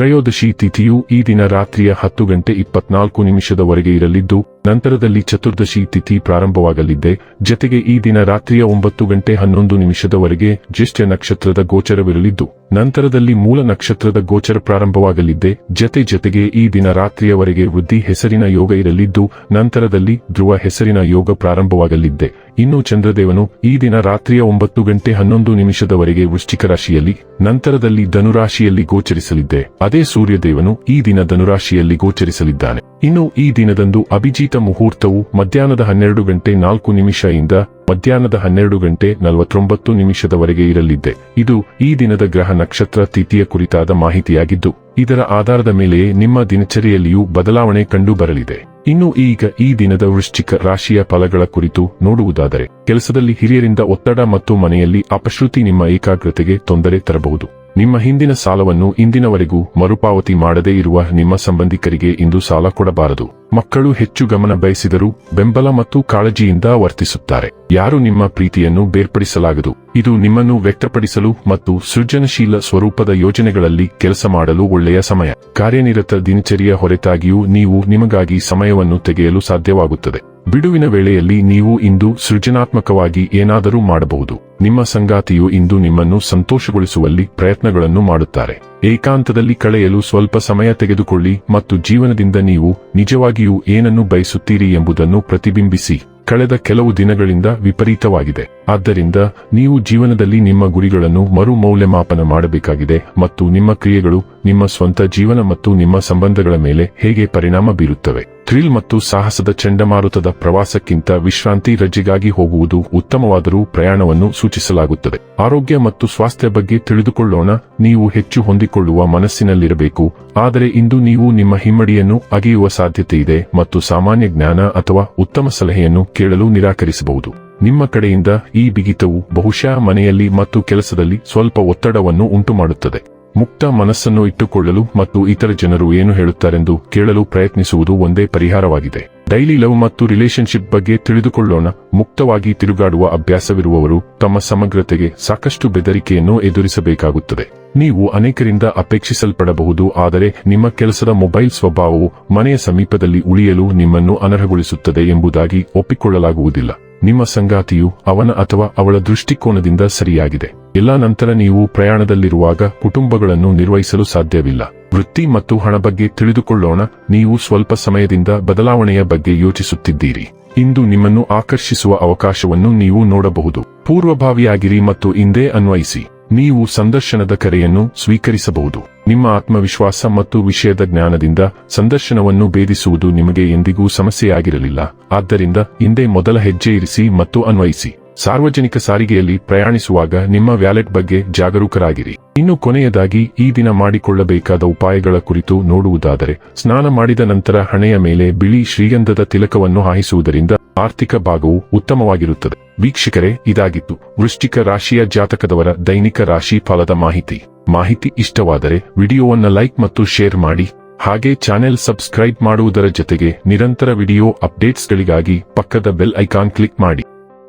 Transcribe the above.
ತ್ರಯೋದಶಿ ತಿಥಿಯು ಈ ದಿನ ರಾತ್ರಿಯ ಹತ್ತು ಗಂಟೆ ಇಪ್ಪತ್ನಾಲ್ಕು ನಿಮಿಷದವರೆಗೆ ಇರಲಿದ್ದು ನಂತರದಲ್ಲಿ ಚತುರ್ದಶಿ ತಿಥಿ ಪ್ರಾರಂಭವಾಗಲಿದ್ದೆ ಜತೆಗೆ ಈ ದಿನ ರಾತ್ರಿಯ ಒಂಬತ್ತು ಗಂಟೆ ಹನ್ನೊಂದು ನಿಮಿಷದವರೆಗೆ ಜ್ಯೇಷ್ಠ ನಕ್ಷತ್ರದ ಗೋಚರವಿರಲಿದ್ದು, ನಂತರದಲ್ಲಿ ಮೂಲ ನಕ್ಷತ್ರದ ಗೋಚರ ಪ್ರಾರಂಭವಾಗಲಿದ್ದೆ ಜತೆ ಜತೆಗೆ ಈ ದಿನ ರಾತ್ರಿಯವರೆಗೆ ವೃದ್ಧಿ ಹೆಸರಿನ ಯೋಗ ಇರಲಿದ್ದು, ನಂತರದಲ್ಲಿ ಧ್ರುವ ಹೆಸರಿನ ಯೋಗ ಪ್ರಾರಂಭವಾಗಲಿದ್ದೆ ಇನ್ನು ಚಂದ್ರದೇವನು ಈ ದಿನ ರಾತ್ರಿಯ ಒಂಬತ್ತು ಗಂಟೆ ಹನ್ನೊಂದು ನಿಮಿಷದವರೆಗೆ ವೃಶ್ಚಿಕ ರಾಶಿಯಲ್ಲಿ, ನಂತರದಲ್ಲಿ ಧನುರಾಶಿಯಲ್ಲಿ ಗೋಚರಿಸಲಿದ್ದೆ ಅದೇ ಸೂರ್ಯದೇವನು ಈ ದಿನ ಧನುರಾಶಿಯಲ್ಲಿ ಗೋಚರಿಸಲಿದ್ದಾನೆ. ಇನ್ನು ಈ ದಿನದಂದು ಅಭಿಜಿತ ಮುಹೂರ್ತವು ಮಧ್ಯಾಹ್ನದ ಹನ್ನೆರಡು ಗಂಟೆ ನಾಲ್ಕು ನಿಮಿಷ ಇಂದ ಮಧ್ಯಾಹ್ನದ ಹನ್ನೆರಡು ಗಂಟೆ ನಲವತ್ತೊಂಬತ್ತು ನಿಮಿಷದವರೆಗೆ ಇರಲಿದ್ದೆ. ಇದು ಈ ದಿನದ ಗ್ರಹ ನಕ್ಷತ್ರ ತಿಥಿಯ ಕುರಿತಾದ ಮಾಹಿತಿಯಾಗಿದ್ದು, ಇದರ ಆಧಾರದ ಮೇಲೆಯೇ ನಿಮ್ಮ ದಿನಚರಿಯಲ್ಲಿಯೂ ಬದಲಾವಣೆ ಕಂಡು ಬರಲಿದೆ ಇನ್ನು ಈಗ ಈ ದಿನದ ವೃಶ್ಚಿಕ ರಾಶಿಯ ಫಲಗಳ ಕುರಿತು ನೋಡುವುದಾದರೆ, ಕೆಲಸದಲ್ಲಿ ಹಿರಿಯರಿಂದ ಒತ್ತಡ ಮತ್ತು ಮನೆಯಲ್ಲಿ ಅಪಶ್ರುತಿ ನಿಮ್ಮ ಏಕಾಗ್ರತೆಗೆ ತೊಂದರೆ ತರಬಹುದು. ನಿಮ್ಮ ಹಿಂದಿನ ಸಾಲವನ್ನು ಇಂದಿನವರೆಗೂ ಮರುಪಾವತಿ ಮಾಡದೇ ಇರುವ ನಿಮ್ಮ ಸಂಬಂಧಿಕರಿಗೆ ಇಂದು ಸಾಲ ಕೊಡಬಾರದು. ಮಕ್ಕಳು ಹೆಚ್ಚು ಗಮನ ಬಯಸಿದರೂ ಬೆಂಬಲ ಮತ್ತು ಕಾಳಜಿಯಿಂದ ವರ್ತಿಸುತ್ತಾರೆ. ಯಾರು ನಿಮ್ಮ ಪ್ರೀತಿಯನ್ನು ಬೇರ್ಪಡಿಸಲಾಗದು? ಇದು ನಿಮ್ಮನ್ನು ವ್ಯಕ್ತಪಡಿಸಲು ಮತ್ತು ಸೃಜನಶೀಲ ಸ್ವರೂಪದ ಯೋಜನೆಗಳಲ್ಲಿ ಕೆಲಸ ಮಾಡಲು ಒಳ್ಳೆಯ ಸಮಯ. ಕಾರ್ಯನಿರತ ದಿನಚರಿಯ ಹೊರತಾಗಿಯೂ ನೀವು ನಿಮಗಾಗಿ ಸಮಯವನ್ನು ತೆಗೆಯಲು ಸಾಧ್ಯವಾಗುತ್ತದೆ. ಬಿಡುವಿನ ವೇಳೆಯಲ್ಲಿ ನೀವು ಇಂದು ಸೃಜನಾತ್ಮಕವಾಗಿ ಏನಾದರೂ ಮಾಡಬಹುದು. ನಿಮ್ಮ ಸಂಗಾತಿಯು ಇಂದು ನಿಮ್ಮನ್ನು ಸಂತೋಷಗೊಳಿಸುವಲ್ಲಿ ಪ್ರಯತ್ನಗಳನ್ನು ಮಾಡುತ್ತಾರೆ. ಏಕಾಂತದಲ್ಲಿ ಕಳೆಯಲು ಸ್ವಲ್ಪ ಸಮಯ ತೆಗೆದುಕೊಳ್ಳಿ ಮತ್ತು ಜೀವನದಿಂದ ನೀವು ನಿಜವಾಗಿಯೂ ಏನನ್ನು ಬಯಸುತ್ತೀರಿ ಎಂಬುದನ್ನು ಪ್ರತಿಬಿಂಬಿಸಿ. ಕಳೆದ ಕೆಲವು ದಿನಗಳಿಂದ ವಿಪರೀತವಾಗಿದೆ. ಆದ್ದರಿಂದ ನೀವು ಜೀವನದಲ್ಲಿ ನಿಮ್ಮ ಗುರಿಗಳನ್ನು ಮರು ಮೌಲ್ಯಮಾಪನ ಮಾಡಬೇಕಾಗಿದೆ ಮತ್ತು ನಿಮ್ಮ ಕ್ರಿಯೆಗಳು, ನಿಮ್ಮ ಸ್ವಂತ ಜೀವನ ಮತ್ತು ನಿಮ್ಮ ಸಂಬಂಧಗಳ ಮೇಲೆ ಹೇಗೆ ಪರಿಣಾಮ ಬೀರುತ್ತವೆ. ಥ್ರಿಲ್ ಮತ್ತು ಸಾಹಸದ ಚಂಡಮಾರುತದ ಪ್ರವಾಸಕ್ಕಿಂತ ವಿಶ್ರಾಂತಿ ರಜೆಗಾಗಿ ಹೋಗುವುದು ಉತ್ತಮವಾದರೂ ಪ್ರಯಾಣವನ್ನು ಸೂಚಿಸಲಾಗುತ್ತದೆ. ಆರೋಗ್ಯ ಮತ್ತು ಸ್ವಾಸ್ಥ್ಯ ಬಗ್ಗೆ ತಿಳಿದುಕೊಳ್ಳೋಣ, ನೀವು ಹೆಚ್ಚು ಹೊಂದಿಕೊಳ್ಳುವ ಮನಸ್ಸಿನಲ್ಲಿರಬೇಕು, ಆದರೆ ಇಂದು ನೀವು ನಿಮ್ಮ ಹಿಮ್ಮಡಿಯನ್ನು ಅಗೆಯುವ ಸಾಧ್ಯತೆ ಇದೆ ಮತ್ತು ಸಾಮಾನ್ಯ ಜ್ಞಾನ ಅಥವಾ ಉತ್ತಮ ಸಲಹೆಯನ್ನು ಕೇಳಲು ನಿರಾಕರಿಸಬಹುದು. ನಿಮ್ಮ ಕಡೆಯಿಂದ ಈ ಬಿಗಿತವು ಬಹುಶಃ ಮನೆಯಲ್ಲಿ ಮತ್ತು ಕೆಲಸದಲ್ಲಿ ಸ್ವಲ್ಪ ಒತ್ತಡವನ್ನು ಉಂಟುಮಾಡುತ್ತದೆ. ಮುಕ್ತ ಮನಸ್ಸನ್ನು ಇಟ್ಟುಕೊಳ್ಳಲು ಮತ್ತು ಇತರ ಜನರು ಏನು ಹೇಳುತ್ತಾರೆಂದು ಕೇಳಲು ಪ್ರಯತ್ನಿಸುವುದು ಒಂದೇ ಪರಿಹಾರವಾಗಿದೆ. ಡೈಲಿ ಲವ್ ಮತ್ತು ರಿಲೇಶನ್ಶಿಪ್ ಬಗ್ಗೆ ತಿಳಿದುಕೊಳ್ಳೋಣ. ಮುಕ್ತವಾಗಿ ತಿರುಗಾಡುವ ಅಭ್ಯಾಸವಿರುವವರು ತಮ್ಮ ಸಮಗ್ರತೆಗೆ ಸಾಕಷ್ಟು ಬೆದರಿಕೆಯನ್ನು ಎದುರಿಸಬೇಕಾಗುತ್ತದೆ. ನೀವು ಅನೇಕರಿಂದ ಅಪೇಕ್ಷಿಸಲ್ಪಡಬಹುದು, ಆದರೆ ನಿಮ್ಮ ಕೆಲಸದ ಮೊಬೈಲ್ ಸ್ವಭಾವವು ಮನೆಯ ಸಮೀಪದಲ್ಲಿ ಉಳಿಯಲು ನಿಮ್ಮನ್ನು ಅನರ್ಹಗೊಳಿಸುತ್ತದೆ ಎಂಬುದಾಗಿ ಒಪ್ಪಿಕೊಳ್ಳಲಾಗುವುದಿಲ್ಲ. ನಿಮ್ಮ ಸಂಗಾತಿಯು ಅವನ ಅಥವಾ ಅವಳ ದೃಷ್ಟಿಕೋನದಿಂದ ಸರಿಯಾಗಿದೆ. ಎಲ್ಲ ನಂತರ ನೀವು ಪ್ರಯಾಣದಲ್ಲಿರುವಾಗ ಕುಟುಂಬಗಳನ್ನು ನಿರ್ವಹಿಸಲು ಸಾಧ್ಯವಿಲ್ಲ. ವೃತ್ತಿ ಮತ್ತು ಹಣ ಬಗ್ಗೆ ತಿಳಿದುಕೊಳ್ಳೋಣ. ನೀವು ಸ್ವಲ್ಪ ಸಮಯದಿಂದ ಬದಲಾವಣೆಯ ಬಗ್ಗೆ ಯೋಚಿಸುತ್ತಿದ್ದೀರಿ. ಇಂದು ನಿಮ್ಮನ್ನು ಆಕರ್ಷಿಸುವ ಅವಕಾಶವನ್ನು ನೀವು ನೋಡಬಹುದು. ಪೂರ್ವಭಾವಿಯಾಗಿರಿ ಮತ್ತು ಹಿಂದೆ ಅನ್ವಯಿಸಿ. ನೀವು ಸಂದರ್ಶನದ ಕರೆಯನ್ನು ಸ್ವೀಕರಿಸಬಹುದು. ನಿಮ್ಮ ಆತ್ಮವಿಶ್ವಾಸ ಮತ್ತು ವಿಷಯದ ಜ್ಞಾನದಿಂದ ಸಂದರ್ಶನವನ್ನು ಭೇದಿಸುವುದು ನಿಮಗೆ ಎಂದಿಗೂ ಸಮಸ್ಯೆಯಾಗಿರಲಿಲ್ಲ. ಆದ್ದರಿಂದ ಹಿಂದೆ ಮೊದಲ ಹೆಜ್ಜೆ ಇರಿಸಿ ಮತ್ತು ಅನ್ವಯಿಸಿ. ಸಾರ್ವಜನಿಕ ಸಾರಿಗೆಯಲ್ಲಿ ಪ್ರಯಾಣಿಸುವಾಗ ನಿಮ್ಮ ವ್ಯಾಲೆಟ್ ಬಗ್ಗೆ ಜಾಗರೂಕರಾಗಿರಿ. ಇನ್ನು ಕೊನೆಯದಾಗಿ, ಈ ದಿನ ಮಾಡಿಕೊಳ್ಳಬೇಕಾದ ಉಪಾಯಗಳ ಕುರಿತು ನೋಡುವುದಾದರೆ, ಸ್ನಾನ ಮಾಡಿದ ನಂತರ ಹಣೆಯ ಮೇಲೆ ಬಿಳಿ ಶ್ರೀಗಂಧದ ತಿಲಕವನ್ನು ಹಾಯಿಸುವುದರಿಂದ ಆರ್ಥಿಕ ಭಾಗವು ಉತ್ತಮವಾಗಿರುತ್ತದೆ. ವೀಕ್ಷಕರೇ, ಇದಾಗಿತ್ತು. ವೃಶ್ಚಿಕ ರಾಶಿಯ ಜಾತಕದವರ ದೈನಿಕ ರಾಶಿ ಫಲದ ಮಾಹಿತಿ. ಮಾಹಿತಿ ಇಷ್ಟವಾದರೆ ವಿಡಿಯೋವನ್ನು ಲೈಕ್ ಮತ್ತು ಶೇರ್ ಮಾಡಿ. ಹಾಗೆ ಚಾನೆಲ್ ಸಬ್ಸ್ಕ್ರೈಬ್ ಮಾಡುವುದರ ಜೊತೆಗೆ ನಿರಂತರ ವಿಡಿಯೋ ಅಪ್ಡೇಟ್ಸ್ಗಳಿಗಾಗಿ ಪಕ್ಕದ ಬೆಲ್ ಐಕಾನ್ ಕ್ಲಿಕ್ ಮಾಡಿ.